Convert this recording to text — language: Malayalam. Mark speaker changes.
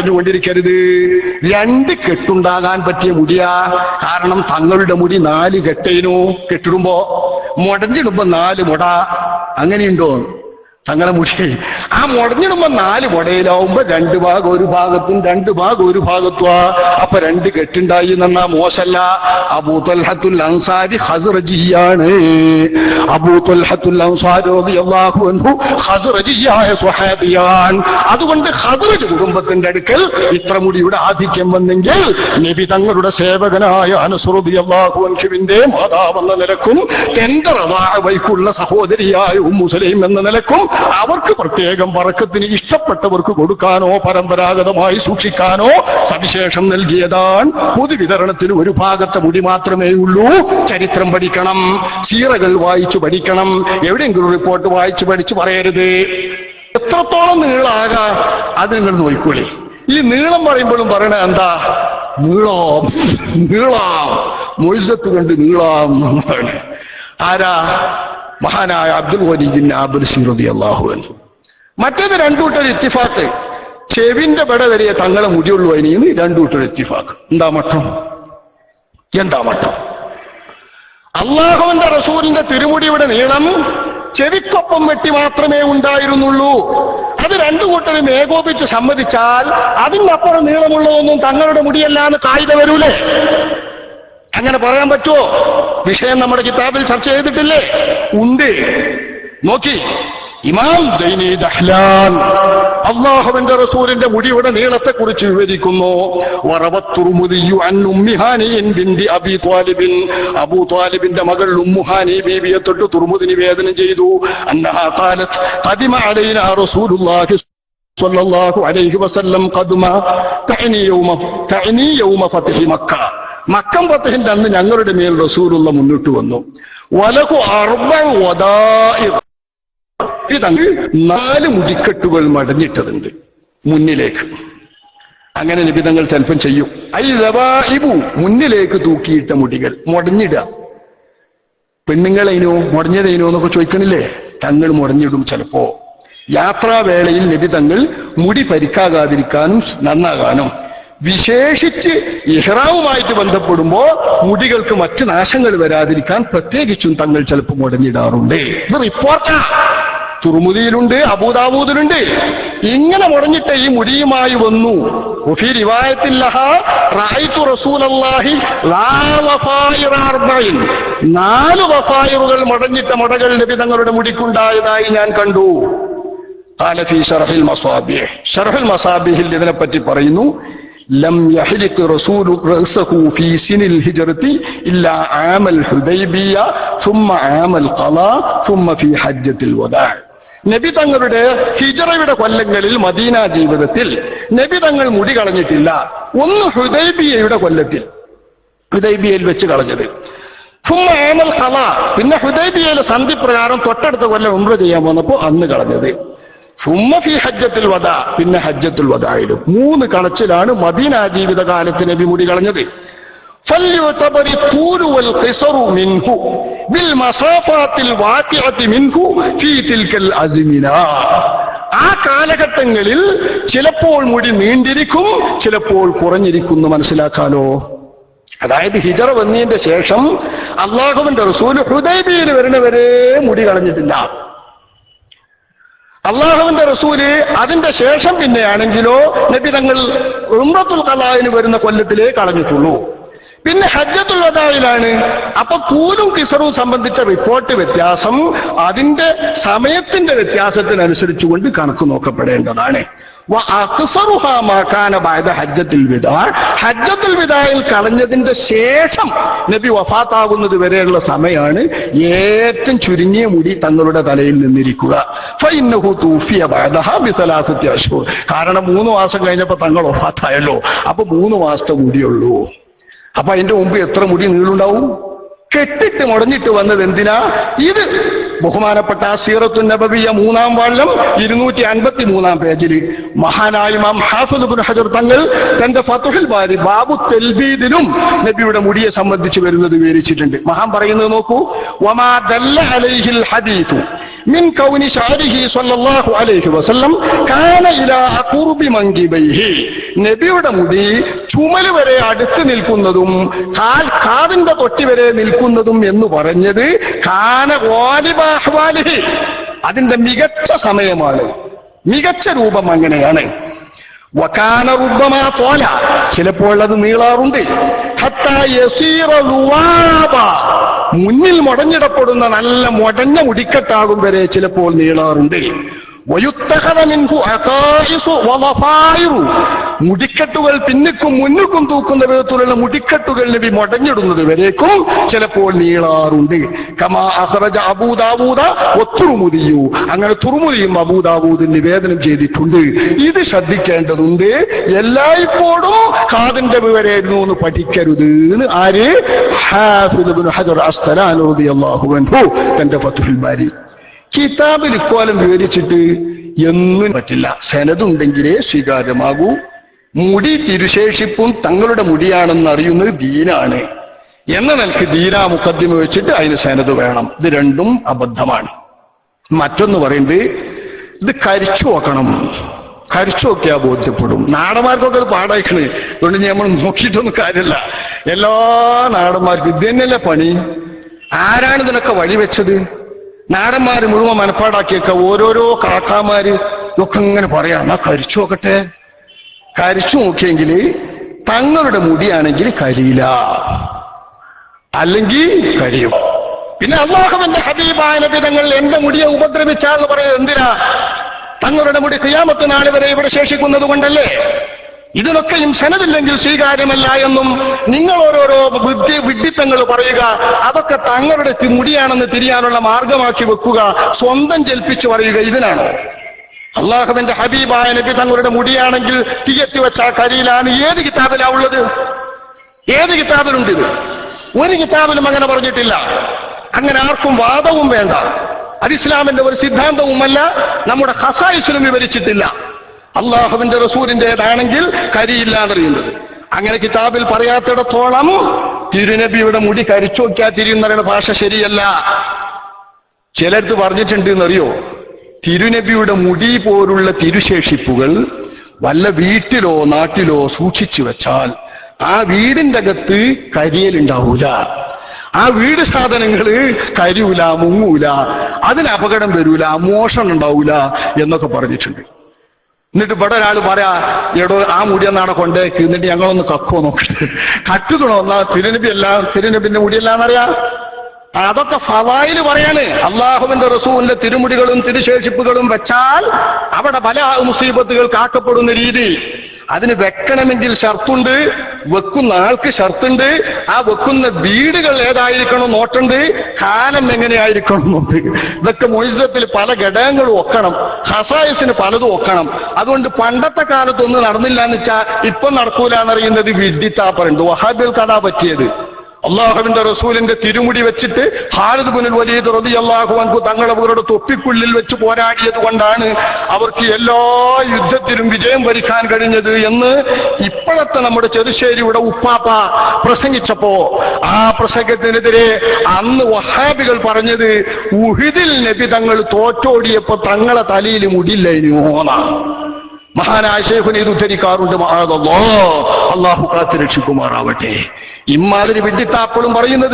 Speaker 1: പറഞ്ഞുകൊണ്ടിരിക്കരുത്. രണ്ട് കെട്ടുണ്ടാകാൻ പറ്റിയ മുടിയാ കാരണം തങ്ങളുടെ മുടി നാല് കെട്ടേനു. കെട്ടിടുമ്പോ മുടഞ്ഞിടുമ്പോ നാല് മുട. അങ്ങനെയുണ്ടോ? തങ്ങളെ മുടി ആ മുടഞ്ഞിടുമ്പോ നാല് മുടയിലാവുമ്പോ രണ്ട് ഭാഗം ഒരു ഭാഗത്തും രണ്ട് ഭാഗം ഒരു ഭാഗത്തുവാ. അപ്പൊ രണ്ട് കെട്ടുണ്ടായി എന്നാ മോശല്ല. അബൂത്തൽഹത്തുൽ അൻസാരി ഹസ്റജിയാണ് അബൂത്തൽഹത്തുൽ അൻസാരി റളിയല്ലാഹു അൻഹു ഹസ്റജിയായ സ്വഹാബിയാൻ അതുകൊണ്ട് ഹസ്റജ് കുടുംബത്തിന്റെ അടുക്കൽ ഇത്ര മുടിയുടെ ആധിക്യം വന്നെങ്കിൽ നബി തങ്ങളുടെ സേവകനായ അനുസൃതി മാതാവെന്ന നിലക്കും തെന്റെ വൈക്കുള്ള സഹോദരിയായ ഉമ്മുസലീം എന്ന നിലക്കും അവർക്ക് പ്രത്യേകം പറക്കത്തിന് ഇഷ്ടപ്പെട്ടവർക്ക് കൊടുക്കാനോ പരമ്പരാഗതമായി സൂക്ഷിക്കാനോ സവിശേഷം നൽകിയതാണ് പൊതുവിതരണത്തിൽ ഒരു ഭാഗത്തെ മുടി മാത്രമേ ഉള്ളൂ. ചരിത്രം പഠിക്കണം സീറകൾ വായിച്ചു പഠിക്കണം എവിടെയെങ്കിലും റിപ്പോർട്ട് വായിച്ചു പഠിച്ചു പറയരുത്. എത്രത്തോളം നീളാകാം അത് നിങ്ങൾ നോക്കിക്കോളി. ഈ നീളം പറയുമ്പോഴും പറയണ എന്താ? നീളം നീളാം. മൊയ്സത്ത് കണ്ട് നീളാം. ആരാ? മഹാനായ അബ്ദുൽ വലീദിൻ ആബുൽ സിറുദി അള്ളാഹു മറ്റേത് രണ്ടു കൂട്ടർ ഇത്തിഫാക്ക്. ചെവിന്റെ പെട വരെ തങ്ങളെ മുടിയുള്ളൂ അതിന് രണ്ടു കൂട്ടർ ഇത്തിഫാക്ക്. എന്താ മട്ടം? എന്താ മട്ടം? അള്ളാഹുവിന്റെ റസൂലിന്റെ തിരുമുടിയുടെ നീളം ചെവിക്കൊപ്പം വെട്ടി മാത്രമേ ഉണ്ടായിരുന്നുള്ളൂ. അത് രണ്ടു കൂട്ടരും ഏകോപിച്ച് സമ്മതിച്ചാൽ അതിനപ്പുറം നീളമുള്ളതൊന്നും തങ്ങളുടെ മുടിയല്ലാന്ന് കായിക വരൂലേ? അങ്ങനെ പറയാൻ പറ്റുമോ? വിഷയം നമ്മുടെ കിതാബിൽ ചർച്ച ചെയ്തിട്ടില്ലേ? ഉണ്ട്. നോക്കി. ഇമാം സൈനി ദഹ്ലാൻ അള്ളാഹുവിന്റെ റസൂലിന്റെ മുടിയുടെ നീളത്തെ കുറിച്ച് വിവരിക്കുന്നു അബി ത്വാലിബിന്റെ മകൾ ഉമ്മുഹാനി ബീവിയെ തൊട്ട് തുർമുദ് നിവേദനം ചെയ്തു. അന്നഹാ മക്ക പത്തഹിന്റെ അന്ന് ഞങ്ങളുടെ മേൽ റസൂലുള്ള മുന്നിട്ട് വന്നു. വലകു അർബ ഇതങ്ങ് നാല് മുടിക്കെട്ടുകൾ മടഞ്ഞിട്ടതുണ്ട് മുന്നിലേക്ക്. അങ്ങനെ നിബിതങ്ങൾ ചിലപ്പം ചെയ്യും. ഐ ലവാഇബു മുന്നിലേക്ക് തൂക്കിയിട്ട മുടികൾ മുടഞ്ഞിടുക പെണ്ണുങ്ങളതിനോ മുടഞ്ഞതേനോ എന്നൊക്കെ ചോദിക്കണില്ലേ? തങ്ങൾ മുടഞ്ഞിടും ചിലപ്പോ. യാത്രാവേളയിൽ നിബിതങ്ങൾ മുടി പരിക്കാകാതിരിക്കാനും നന്നാകാനും വിശേഷിച്ച് ഇഹ്റാവുമായിട്ട് ബന്ധപ്പെടുമ്പോൾ മുടികൾക്ക് മറ്റു നാശങ്ങൾ വരാതിരിക്കാൻ പ്രത്യേകിച്ചും തങ്ങൾ ചിലപ്പോൾ മുടഞ്ഞിടാറുണ്ട് ഇത് റിപ്പോർട്ടാ തുറമുതിയിലുണ്ട് അബൂദാബൂദിലുണ്ട് ഇങ്ങനെ മുടഞ്ഞിട്ട് ഈ മുടിയുമായി വന്നു. നാല് വഫായിറുകൾ മടഞ്ഞിട്ട മടകൾ നബി തങ്ങളുടെ മുടിക്കുണ്ടായതായി ഞാൻ കണ്ടു. കാലഫി ഷറഫിൽ മസാബിഹ്. മസാബിഹിൽ ഇതിനെപ്പറ്റി പറയുന്നു لم يحلق رسول رأسه في سن الهجرة إلا عام الحديبية ثم عام القضاء ثم في حجة الوداع നബി തങ്ങളുടെ ഹിജറയുടെ കൊല്ലങ്ങളിൽ മദീന ജീവിതത്തിൽ നബി തങ്ങൾ മുടി കളഞ്ഞിട്ടില്ല ഒന്ന് ഹുദൈബിയയുടെ കൊല്ലത്തിൽ ഹുദൈബിയയിൽ വെച്ച് കളഞ്ഞത് ഫുമ്മ ആമൽ കല പിന്നെ ഹുദൈബിയയിലെ സന്ധി പ്രകാരം തൊട്ടടുത്ത കൊല്ലം ഉംറ ചെയ്യാൻ വന്നപ്പോ അന്ന് കളഞ്ഞത് ഫുമ്മ ഫി ഹജ്ജത്തിൽ വധ പിന്നെ ഹജ്ജത്തുൽ വധായാലും മൂന്ന് കണച്ചിലാണ് മദീന ജീവിതകാലത്ത് നബി മുടി കളഞ്ഞത്. ആ കാലഘട്ടങ്ങളിൽ ചിലപ്പോൾ മുടി നീണ്ടിരിക്കും ചിലപ്പോൾ കുറഞ്ഞിരിക്കുന്നു. മനസ്സിലാക്കാലോ? അതായത് ഹിജറ വന്നതിന്റെ ശേഷം അള്ളാഹുവിന്റെ റസൂൽ ഹൃദയബിയിൽ വരണവരെ മുടി കളഞ്ഞിട്ടില്ല. അള്ളാഹുവിന്റെ റസൂൽ അതിന്റെ ശേഷം പിന്നെയാണെങ്കിലോ നബി തങ്ങൾ ഉമ്രത്തുൽ കലാവിന് വരുന്ന കൊല്ലത്തിലേ കളഞ്ഞിട്ടുള്ളൂ. പിന്നെ ഹജ്ജത്തുൽ വദായിലാണ്. അപ്പൊ കൂലും കിസറും സംബന്ധിച്ച റിപ്പോർട്ട് വ്യത്യാസം അതിന്റെ സമയത്തിന്റെ വ്യത്യാസത്തിനനുസരിച്ചുകൊണ്ട് കണക്ക് നോക്കപ്പെടേണ്ടതാണ്. ഹജ്ജത്തിൽ വിദാ. ഹജ്ജത്തുൽ വിദായിൽ കളഞ്ഞതിന്റെ ശേഷം നബി വഫാത്താകുന്നത് വരെയുള്ള സമയമാണ് ഏറ്റവും ചുരുങ്ങിയ മുടി തങ്ങളുടെ തലയിൽ നിന്നിരിക്കുക. കാരണം മൂന്ന് മാസം കഴിഞ്ഞപ്പോ തങ്ങൾ വഫാത്തായല്ലോ. അപ്പൊ മൂന്ന് മാസത്തെ മുടിയുള്ളൂ. അപ്പൊ അതിന്റെ മുമ്പ് എത്ര മുടി നീളുണ്ടാവും? കെട്ടിട്ട് മുടഞ്ഞിട്ട് വന്നത് എന്തിനാ? ഇത്. ബഹുമാനപ്പെട്ട സീറത്തു നബവിയ മൂന്നാം വാള്യം ഇരുന്നൂറ്റി അൻപത്തി മൂന്നാം പേജിൽ മഹാനായ മാം ഹാഫിദ് ഇബ്നു ഹജർ തങ്ങൾ തന്റെ ഫതുഹിൽ ബാരി ബാബു തെൽബീദിലും നബിയുടെ മുടിയെ സംബന്ധിച്ച് വരുന്നത് വിവരിച്ചിട്ടുണ്ട്. മഹാൻ പറയുന്നത് നോക്കൂ. വമാ ദല്ല അലൈഹിൽ നബിയുടെ മുടി ചുമൽ വരെ അടുത്ത് നിൽക്കുന്നതും കാൽ കാതിന്റെ തൊട്ടി വരെ നിൽക്കുന്നതും എന്ന് പറഞ്ഞത് കാന അതിന്റെ മികച്ച സമയമാണ്. മികച്ച രൂപം അങ്ങനെയാണ്. വക്കാന രൂപമാ തോല. ചിലപ്പോൾ അത് നീളാറുണ്ട്. മുന്നിൽ മുടഞ്ഞിടപ്പെടുന്ന നല്ല മുടഞ്ഞ മുടിക്കെട്ടാകും വരെ ചിലപ്പോൾ നീളാറുണ്ട്. മുടിക്കെട്ടുകൾ പിന്നിക്കും മുന്നിക്കും തൂക്കുന്ന വിധത്തിലുള്ള മുടിക്കെട്ടുകൾ നബി മുടഞ്ഞിടുന്നത് വരേക്കും ചിലപ്പോൾ നീളാറുണ്ട്. കമാ അഹ്റജ അബൂദാബൂദ ഒത്തുറുമുതിയു അങ്ങനെ തുറുമുതിയും അബൂദാബൂദ് നിവേദനം ചെയ്തിട്ടുണ്ട്. ഇത് ശ്രദ്ധിക്കേണ്ടതുണ്ട്. എല്ലായ്പ്പോഴും കാതിന്റെ വിവരായിരുന്നു എന്ന് പഠിക്കരുത് ആര്? ഹാഫിദ് ഹജർ അസ്തലാൻ റളിയല്ലാഹു അൻഹു തന്റെ ഫത്ഹുൽ ബാരി. കിതാബിൽ ഇക്കോലം വിവരിച്ചിട്ട് എന്നും പറ്റില്ല. സനതുണ്ടെങ്കിലേ സ്വീകാര്യമാകൂ. മുടി തിരുശേഷിപ്പും തങ്ങളുടെ മുടിയാണെന്ന് അറിയുന്നത് ദീനാണ്. എന്ന നിലയ്ക്ക് ദീനാ മുഖദ്യമ വെച്ചിട്ട് അതിന് സനത് വേണം. ഇത് രണ്ടും അബദ്ധമാണ്. മറ്റൊന്ന് പറയുന്നത് ഇത് കരിച്ചു നോക്കണം. കരിച്ചു നോക്കിയാ ബോധ്യപ്പെടും. നാടന്മാർക്കൊക്കെ അത് പാടായിക്കണ്. അതുകൊണ്ട് നമ്മൾ നോക്കിയിട്ടൊന്നും കാര്യമില്ല. എല്ലാ നാടന്മാർക്കും ഇത് തന്നെയല്ലേ പണി? ആരാണ് ഇതിനൊക്കെ വഴിവെച്ചത്? നാടന്മാര് മുഴുവൻ മനപ്പാടാക്കിയൊക്കെ. ഓരോരോ കാക്കാമാര് ഒക്കെ ഇങ്ങനെ പറയാ എന്നാ കരിച്ചു നോക്കട്ടെ? കരിച്ചു നോക്കിയെങ്കിൽ തങ്ങളുടെ മുടിയാണെങ്കിൽ കരിയില്ല. അല്ലെങ്കിൽ കരിയും. പിന്നെ അള്ളാഹുവിന്റെ ഹബീബായ നബി തങ്ങൾ എന്റെ മുടിയെ ഉപദ്രവിച്ചാന്ന് പറയുന്നത് എന്തിനാ? തങ്ങളുടെ മുടി ക്രിയാമത്ത് നാളെ വരെ ഇവിടെ ശേഷിക്കുന്നത് കൊണ്ടല്ലേ ഇതിനൊക്കെയും സനതില്ലെങ്കിൽ സ്വീകാര്യമല്ല എന്നും നിങ്ങൾ ഓരോരോ ബുദ്ധി വിഡ്ഢിത്തങ്ങൾ പറയുക അതൊക്കെ തങ്ങളുടെ മുടിയാണെന്ന് തിരിയാനുള്ള മാർഗമാക്കി വെക്കുക സ്വന്തം ജൽപ്പിച്ചു പറയുക ഇതിനാണ്. അള്ളാഹുവിന്റെ ഹബീബായ നബി തങ്ങളുടെ മുടിയാണെങ്കിൽ തീയത്തി വെച്ച കരിയിലാണ് ഏത് കിതാബിലാ ഉള്ളത്? ഏത് കിതാബിലുണ്ട് ഇത്? ഒരു കിതാബിലും അങ്ങനെ പറഞ്ഞിട്ടില്ല. അങ്ങനെ ആർക്കും വാദവും വേണ്ട. അത് ഇസ്ലാമിന്റെ ഒരു സിദ്ധാന്തവുമല്ല നമ്മുടെ ഹസായിസിലും വിവരിച്ചിട്ടില്ല. അള്ളാഹുവിന്റെ റസൂലിന്റേതാണെങ്കിൽ കരിയില്ല എന്നറിയുന്നത് അങ്ങനെ കിതാബിൽ പറയാത്തിടത്തോളം തിരുനബിയുടെ മുടി കരിച്ചു നോക്കിയാൽ തിരിയുന്ന ഭാഷ ശരിയല്ല. ചിലർക്ക് പറഞ്ഞിട്ടുണ്ട് എന്നറിയോ തിരുനബിയുടെ മുടി പോലുള്ള തിരുശേഷിപ്പുകൾ വല്ല വീട്ടിലോ നാട്ടിലോ സൂക്ഷിച്ചു വെച്ചാൽ ആ വീടിന്റെ അകത്ത് കരിയലുണ്ടാവൂല. ആ വീട് സാധനങ്ങൾ കരിയൂല മുങ്ങൂല അതിന് അപകടം വരൂല മോഷണം ഉണ്ടാവൂല എന്നൊക്കെ പറഞ്ഞിട്ടുണ്ട്. എന്നിട്ട് ഇവിടെ ഒരാൾ പറയാ എടോ ആ മുടിയെന്നാണ് കൊണ്ടേക്ക് എന്നിട്ട് ഞങ്ങളൊന്ന് കക്കുവോ നോക്കട്ടെ കട്ടുകണോ? എന്നാ തിരുനബി എല്ലാം തിരുനബിന്റെ മുടിയല്ലാന്നറിയാ അതൊക്കെ ഫവായിൽ പറയാണ്. അള്ളാഹുവിന്റെ റസൂലിന്റെ തിരുമുടികളും തിരുശേഷിപ്പുകളും വെച്ചാൽ അവിടെ പല മുസീബത്തുകൾ കാക്കപ്പെടുന്ന രീതി. അതിന് വെക്കണമെങ്കിൽ ഷർത്തുണ്ട്. വെക്കുന്ന ആൾക്ക് ഷർത്തുണ്ട് ആ വെക്കുന്ന വീടുകൾ ഏതായിരിക്കണം നോട്ടുണ്ട് കാലം എങ്ങനെയായിരിക്കണം എന്നുണ്ട് ഇതൊക്കെ മൊയ്സത്തിൽ പല ഘടകങ്ങളും ഒക്കണം ഹസായസിന് പലതും ഒക്കണം. അതുകൊണ്ട് പണ്ടത്തെ കാലത്തൊന്നും നടന്നില്ല എന്ന് വെച്ചാൽ ഇപ്പം നടക്കൂല എന്നറിയുന്നത് വഹാബിൽ കടാ പറ്റിയത്. അള്ളാഹുവിന്റെ റസൂലിന്റെ തിരുമുടി വെച്ചിട്ട് ഹാരിദ് ബുനുൽ വലീദ് തുറതി അള്ളാഹു അൻഹു തങ്ങളവരുടെ തൊപ്പിക്കുള്ളിൽ വെച്ച് പോരാടിയത് കൊണ്ടാണ് അവർക്ക് എല്ലാ യുദ്ധത്തിലും വിജയം വരിക്കാൻ കഴിഞ്ഞത് എന്ന് ഇപ്പോഴത്തെ നമ്മുടെ ചെറുശ്ശേരിയുടെ ഉപ്പാപ്പ പ്രസംഗിച്ചപ്പോ ആ പ്രസംഗത്തിനെതിരെ അന്ന് വഹാബികൾ പറഞ്ഞത് ഉഹിദിൽ നബി തങ്ങൾ തോറ്റോടിയപ്പോ തങ്ങളെ തലയിൽ മുടിയില്ലായിരുന്നു മഹാനായ ശേഖുനെ ഇത് ഉദ്ധരിക്കാറുണ്ട്. അള്ളാഹു കാത്തു രക്ഷിക്കുമാറാവട്ടെ ഇമ്മാതിരി വിഡിത്താപ്പളും പറയുന്നത്